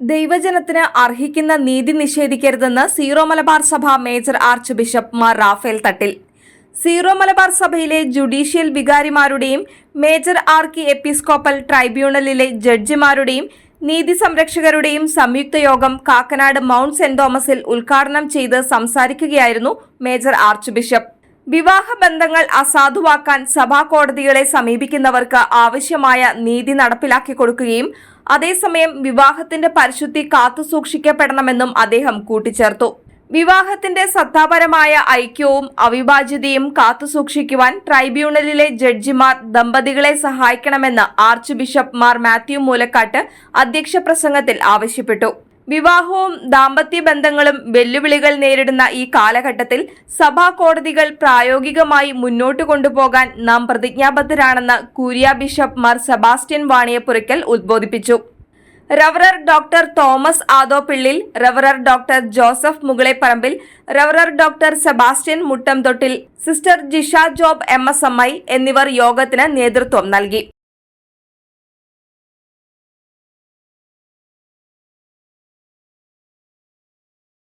ദൈവജനത്തിന് അർഹിക്കുന്ന നീതി നിഷേധിക്കരുതെന്ന് സീറോ മലബാർ സഭ major archbishop Mar Rafale Thattil. Zero Malabar സഭയിലെ ജുഡീഷ്യൽ വികാരിമാരുടെയും മേജർ ആർക്കി എപ്പിസ്കോപ്പൽ ട്രൈബ്യൂണലിലെ ജഡ്ജിമാരുടെയും നീതി സംരക്ഷകരുടെയും സംയുക്ത യോഗം കാക്കനാട് മൗണ്ട് സെന്റ് തോമസിൽ ഉദ്ഘാടനം ചെയ്ത് സംസാരിക്കുകയായിരുന്നു മേജർ ആർച്ച് ബിഷപ്പ്. വിവാഹ ബന്ധങ്ങൾ അസാധുവാക്കാൻ സഭാ കോടതികളെ സമീപിക്കുന്നവർക്ക് ആവശ്യമായ നീതി നടപ്പിലാക്കി കൊടുക്കുകയും അതേസമയം വിവാഹത്തിന്റെ പരിശുദ്ധി കാത്തുസൂക്ഷിക്കപ്പെടണമെന്നും അദ്ദേഹം കൂട്ടിച്ചേർത്തു. വിവാഹത്തിന്റെ സത്താപരമായ ഐക്യവും അവിഭാജ്യതയും കാത്തുസൂക്ഷിക്കുവാൻ ട്രൈബ്യൂണലിലെ ജഡ്ജിമാർ ദമ്പതികളെ സഹായിക്കണമെന്ന് ആർച്ച് ബിഷപ്പ് മാർ മാത്യു മൂലക്കാട്ട് അധ്യക്ഷ പ്രസംഗത്തിൽ ആവശ്യപ്പെട്ടു. വിവാഹവും ദാമ്പത്യ ബന്ധങ്ങളും വെല്ലുവിളികൾ നേരിടുന്ന ഈ കാലഘട്ടത്തിൽ സഭാ കോടതികൾ പ്രായോഗികമായി മുന്നോട്ട് കൊണ്ടുപോകാൻ നാം പ്രതിജ്ഞാബദ്ധരാണെന്ന് curia bishop Mar Sebastian Vaniyapurakkal ഉദ്ബോധിപ്പിച്ചു. റവറർ doctor Thomas Adoppillil റവറർ doctor Joseph മുകളെപ്പറമ്പിൽ റവറർ doctor Sebastian മുട്ടംതൊട്ടിൽ sister Jisha job M S M I എന്നിവർ യോഗത്തിന് നേതൃത്വം നൽകി.